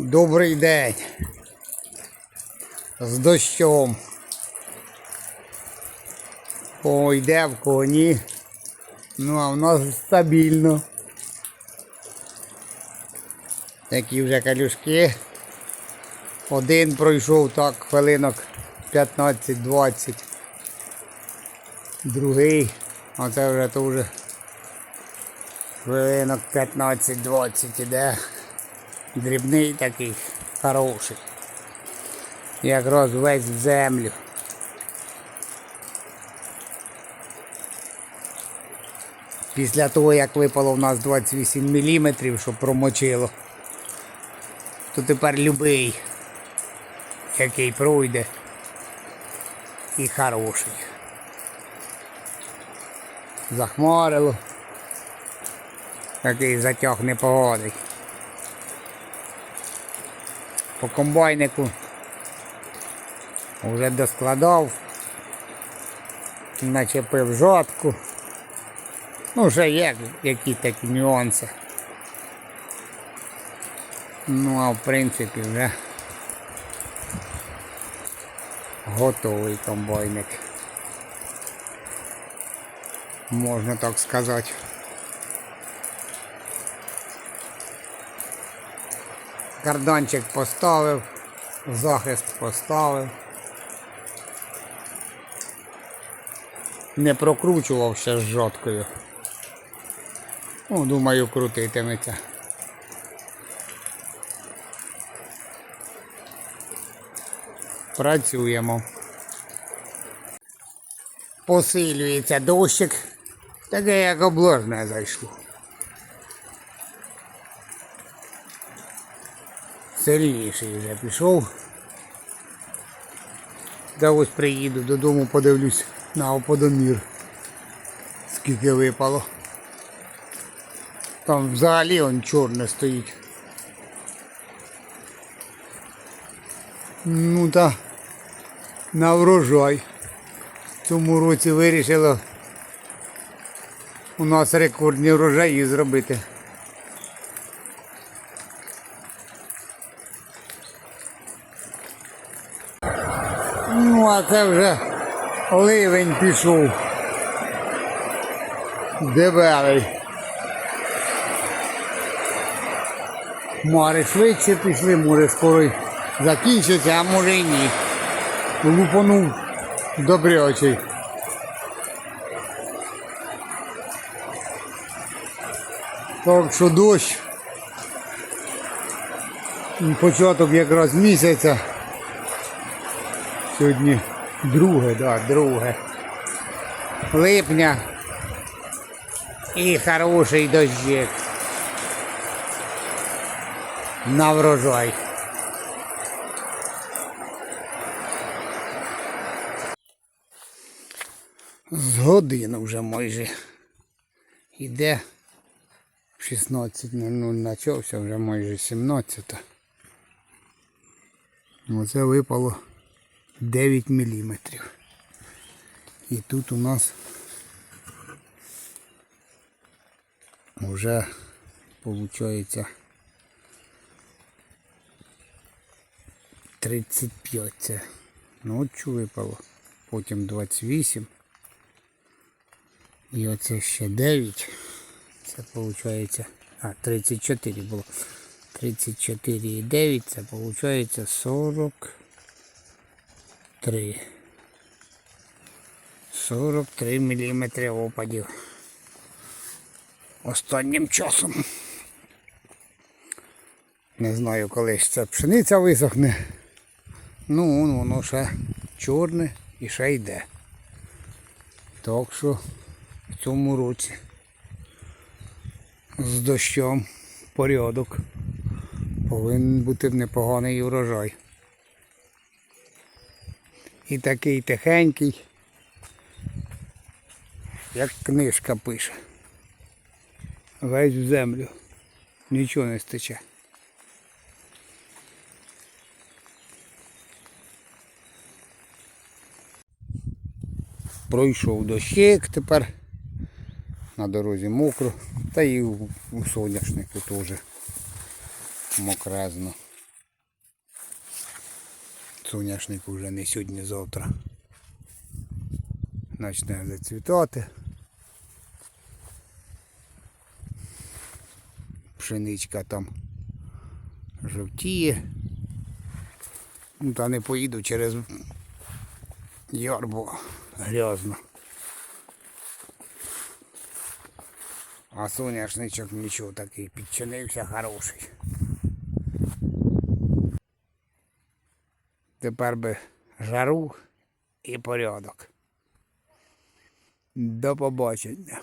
Добрий день. З дощом. О, йде в коні. Ну, а в нас стабільно. Такі вже калюшки. Один пройшов так хвилинок 15-20. Другий. А це вже то вже хвилинок 15-20 іде. Дрібний такий, хороший. Якраз весь в землю. Після того, як випало в нас 28 мм, що промочило, то тепер любий, який пройде, і хороший. Захмарило. Такий затяг непогодий. По комбайнику вже доскладав, начепив жодку. Ну, вже є які такі нюанси. Ну, а в принципі вже готовий комбайник. Можна так сказати. Карданчик поставив, захист поставив. Не прокручував ще з жоткою. Ну, думаю, крутитиметься. Працюємо. Посилюється дощик. Таке як обложне зайшло. Сильніший вже пішов. Да ось приїду додому, подивлюсь на оподомір. Скільки випало. Там взагалі он чорне стоїть. Ну та на врожай. В цьому році вирішило у нас рекордні врожаї зробити. Ну, а це вже ливень пішов. Дебелий. Море швидше пішли, може скоро закінчиться, а може й ні. Лупанув добрячий. Так що дощ. Початок якраз місяця. Сьогодні друге, да, друге. Липня. І хороший дощик. На врожай. З годину вже майже йде. В 16.00 почався, вже майже 17. Оце випало 9 міліметрів. І тут у нас вже виходить 35 це ночі випало, потім 28. І оце ще 9. Це виходить. А, 34 було. 34 і 9, це виходить 43. 43 міліметри опадів. Останнім часом. Не знаю, коли ж ця пшениця висохне. Ну, вон воно ще чорне і ще йде. Так що в цьому році з дощом порядок. Повинен бути непоганий урожай. І такий тихенький, як книжка пише. Весь в землю. Нічого не стече. Пройшов дощик тепер. На дорозі мокро. Та і у, соняшнику теж мокрезно. Соняшник уже не сьогодні, завтра. Почне зацвітати. Пшеничка там жовтіє. Ну, та не поїду через яр, бо грязно. А соняшничок нічого такий, підчинився хороший. Тепер би жару і порядок. До побачення.